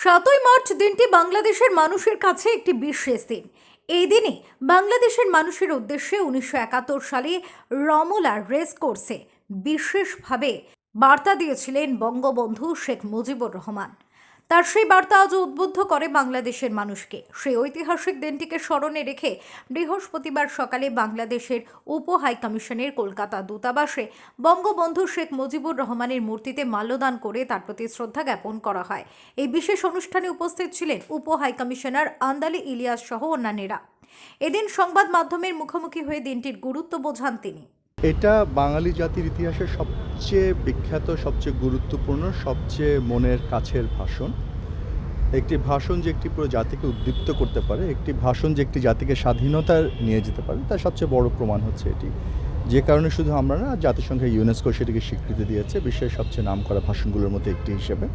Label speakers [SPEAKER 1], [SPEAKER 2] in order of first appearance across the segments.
[SPEAKER 1] সাতই মার্চ দিনটি বাংলাদেশের মানুষের কাছে একটি বিশেষ দিন। এই দিনে বাংলাদেশের মানুষের উদ্দেশ্যে উনিশশো একাত্তর সালে রমলা রেস কোর্সে বিশেষভাবে বার্তা দিয়েছিলেন বঙ্গবন্ধু শেখ মুজিবুর রহমান। তার সেই বার্তা আজও উদ্বুদ্ধ করে বাংলাদেশের মানুষকে। সেই ঐতিহাসিক দিনটিকে স্মরণে রেখে বৃহস্পতিবার সকালে বাংলাদেশের উপ হাইকমিশনের কলকাতা দূতাবাসে বঙ্গবন্ধু শেখ মুজিবুর রহমানের মূর্তিতে মাল্যদান করে তার প্রতি শ্রদ্ধা জ্ঞাপন করা হয়। এই বিশেষ অনুষ্ঠানে উপস্থিত ছিলেন উপ হাইকমিশনার আন্দালি ইলিয়াস সহ অন্যান্যরা। এদিন সংবাদ মাধ্যমের মুখোমুখি হয়ে দিনটির গুরুত্ব বোঝান তিনি।
[SPEAKER 2] এটা বাঙালি জাতির ইতিহাসের সবচেয়ে বিখ্যাত, সবচেয়ে গুরুত্বপূর্ণ, সবচেয়ে মনের কাছের ভাষণ। একটি ভাষণ যে একটি পুরো জাতিকে উদ্দীপ্ত করতে পারে, একটি ভাষণ যে একটি জাতিকে স্বাধীনতার নিয়ে যেতে পারে, তার সবচেয়ে বড় প্রমাণ হচ্ছে এটি। যে কারণে শুধু আমরা না জাতিসংঘের ইউনেস্কো সেটিকে স্বীকৃতি দিয়েছে, বিশ্বের সবচেয়ে নাম করা ভাষণগুলোর মধ্যে একটি হিসেবে।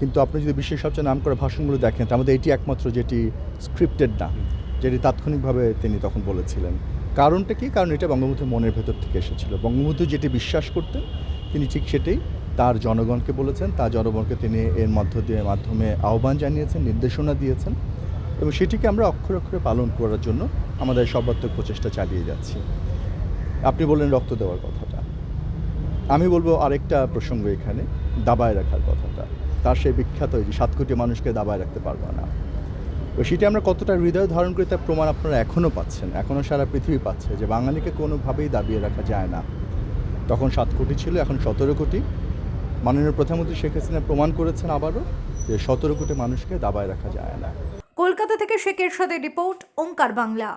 [SPEAKER 2] কিন্তু আপনি যদি বিশ্বের সবচেয়ে নাম করা ভাষণগুলো দেখেন, তার মধ্যে এটি একমাত্র যেটি স্ক্রিপ্টেড না, যেটি তাৎক্ষণিকভাবে তিনি তখন বলেছিলেন। কারণটা কি? কারণ এটা বঙ্গবন্ধুর মনের ভেতর থেকে এসেছিল। বঙ্গবন্ধু যেটি বিশ্বাস করতেন, তিনি ঠিক সেটাই তার জনগণকে বলেছেন, তার জনগণকে তিনি এর মধ্য দিয়ে, মাধ্যমে আহ্বান জানিয়েছেন, নির্দেশনা দিয়েছেন এবং সেটিকে আমরা অক্ষরে অক্ষরে পালন করার জন্য আমাদের সর্বাত্মক প্রচেষ্টা চালিয়ে যাচ্ছি। আপনি বললেন রক্ত দেওয়ার কথাটা। আমি বলব আরেকটা প্রসঙ্গ এখানে, দাবায় রাখার কথাটা। তার সেই বিখ্যাত যে সাত কোটি মানুষকে দাবায় রাখতে পারব না। সেটি আমরা কতটা হৃদয় ধারণ করি তার প্রমাণ আপনারা এখনও পাচ্ছেন, এখনও সারা পৃথিবী পাচ্ছে যে বাঙালিকে কোনোভাবেই দাবিয়ে রাখা যায় না। তখন সাত কোটি ছিল, এখন সতেরো কোটি। মাননীয় প্রধানমন্ত্রী শেখ হাসিনা প্রমাণ করেছেন আবারও যে সতেরো কোটি মানুষকে দাবায় রাখা যায় না।
[SPEAKER 1] কলকাতা থেকে শেখ এরশাদের রিপোর্ট, ওঙ্কার বাংলা।